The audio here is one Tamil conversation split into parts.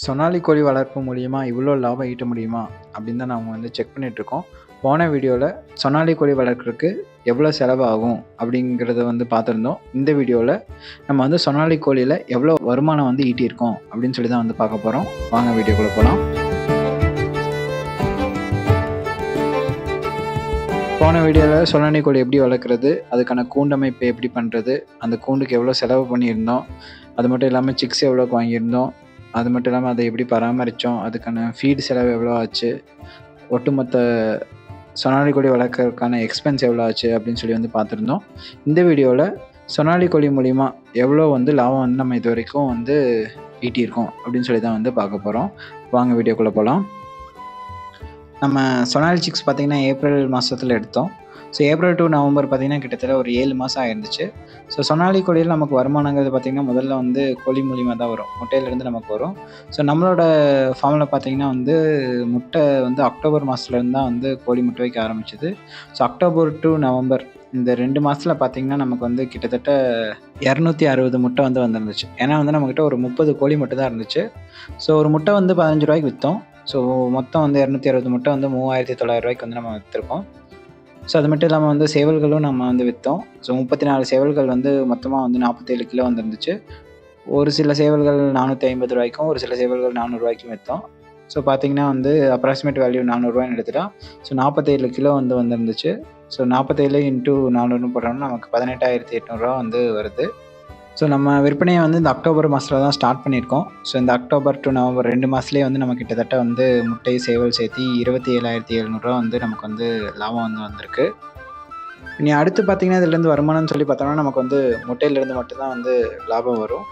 சொனாலி கோழி வளர்ப்பு மூலிமா இவ்வளோ லாபம் ஈட்ட முடியுமா? அப்படின்னு தான் நாங்கள் வந்து செக் பண்ணிகிட்ருக்கோம் போன வீடியோவில் சொனாலி கோழி வளர்க்குறதுக்கு எவ்வளோ செலவாகும்? அப்படிங்கிறத வந்து பார்த்துருந்தோம். இந்த வீடியோவில் நம்ம வந்து சொனாலி கோழியில் எவ்வளோ வருமானம் வந்து ஈட்டியிருக்கோம்? அப்படின்னு சொல்லி தான் வந்து பார்க்க போகிறோம் வாங்க வீடியோக்குள்ளே போகலாம் போன வீடியோவில் சொனாலி கோழி எப்படி வளர்க்குறது? அதுக்கான கூண்டமைப்பு எப்படி பண்ணுறது அந்த கூண்டுக்கு எவ்வளோ செலவு பண்ணியிருந்தோம்? அது மட்டும் இல்லாமல் சிக்ஸ் எவ்வளோக்கு வாங்கியிருந்தோம்? அது மட்டும் இல்லாமல் அதை எப்படி பராமரித்தோம் அதுக்கான ஃபீட் செலவு எவ்வளோ ஆச்சு? ஒட்டுமொத்த சொனாலி கோழி வளர்க்கறதுக்கான எக்ஸ்பென்ஸ் எவ்வளோ ஆச்சு? அப்படின்னு சொல்லி வந்து பார்த்துருந்தோம். இந்த வீடியோவில் சொனாலி கோழி மூலிமா எவ்வளோ வந்து லாபம் வந்து நம்ம இது வரைக்கும் வந்து ஈட்டியிருக்கோம்? அப்படின்னு சொல்லி தான் வந்து பார்க்க போகிறோம் வாங்க வீடியோக்குள்ளே போகலாம் நம்ம சொனாலி சிக்ஸ் பார்த்திங்கன்னா ஏப்ரல் மாதத்தில் எடுத்தோம். ஸோ ஏப்ரல் டூ நவம்பர் பார்த்தீங்கன்னா, கிட்டத்தட்ட ஒரு ஏழு மாதம் ஆயிருந்துச்சு. ஸோ சொனாலி கோழியில் நமக்கு வருமானங்கிறது பார்த்திங்கன்னா முதல்ல வந்து கோழி மூலியமாக தான் வரும். முட்டையிலேருந்து நமக்கு வரும். ஸோ நம்மளோட ஃபார்மில் பார்த்தீங்கன்னா வந்து, முட்டை வந்து அக்டோபர் மாசத்துலேருந்து தான் வந்து கோழி முட்டை வைக்க ஆரம்பிச்சிது ஸோ அக்டோபர் டூ நவம்பர் இந்த 2 மாசத்துல பார்த்தீங்கன்னா, நமக்கு வந்து கிட்டத்தட்ட 260 முட்டை வந்து வந்திருந்துச்சு. ஏன்னா வந்து நம்மக்கிட்ட ஒரு 30 கோழி மட்டும் தான் இருந்துச்சு. ஸோ ஒரு முட்டை வந்து பதினஞ்சு ரூபாய்க்கு விற்றோம் ஸோ மொத்தம் வந்து 260 முட்டை வந்து மூவாயிரத்தி தொள்ளாயிரம் ரூபாய்க்கு வந்து நம்ம விற்றுருக்கோம் ஸோ அது மட்டும் இல்லாமல் வந்து சேவல்களும் நம்ம வந்து விற்றோம் ஸோ 34 சேவல்கள் வந்து மொத்தமாக வந்து 47 கிலோ வந்துருந்துச்சு ஒரு சில சேவல்கள் நானூற்றி ஐம்பது ரூபாய்க்கும் ஒரு சில சேவல்கள் நானூறுரூவாய்க்கும் விற்றோம் ஸோ பார்த்தீங்கன்னா வந்து அப்ராக்சிமேட் வேல்யூ நானூறுரூவான்னு 400ன்னு எடுத்துட்டா, ஸோ 47 கிலோ வந்து வந்திருந்துச்சு. ஸோ 47 இன்டூ 400ன்னு போட்டோம்னா நமக்கு பதினெட்டாயிரத்தி எட்நூறுரூவா வந்து வருது. ஸோ நம்ம விற்பனையை வந்து இந்த அக்டோபர் மாதத்தில் தான் ஸ்டார்ட் பண்ணியிருக்கோம். ஸோ இந்த அக்டோபர் டு நவம்பர் ரெண்டு மாதத்துலேயே வந்து நம்ம கிட்டத்தட்ட வந்து முட்டை, சேவல் சேர்த்தி ரூ. 27,700 வந்து நமக்கு வந்து லாபம் வந்து வந்திருக்கு. இனி அடுத்து பார்த்தீங்கன்னா, இதுலேருந்து வருமானம்னு சொல்லி பார்த்தோம்னா, நமக்கு வந்து முட்டையிலேருந்து மட்டும்தான் வந்து லாபம் வரும்.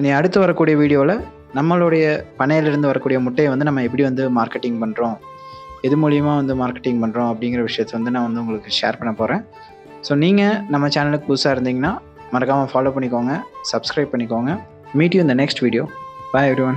இனி அடுத்து வரக்கூடிய வீடியோவில் நம்மளுடைய பனையிலிருந்து வரக்கூடிய முட்டையை வந்து நம்ம எப்படி வந்து மார்க்கெட்டிங் பண்ணுறோம் எது மூலிமா வந்து மார்க்கெட்டிங் பண்ணுறோம் அப்படிங்கிற விஷயத்த வந்து நான் வந்து உங்களுக்கு ஷேர் பண்ண போகிறேன் ஸோ நீங்கள் நம்ம சேனலுக்கு புதுசாக இருந்தீங்கன்னா, மறக்காம ஃபாலோ பண்ணிக்கோங்க. சப்ஸ்கிரைப் பண்ணிக்கோங்க. மீட் யூ இந்த the next video. Bye everyone.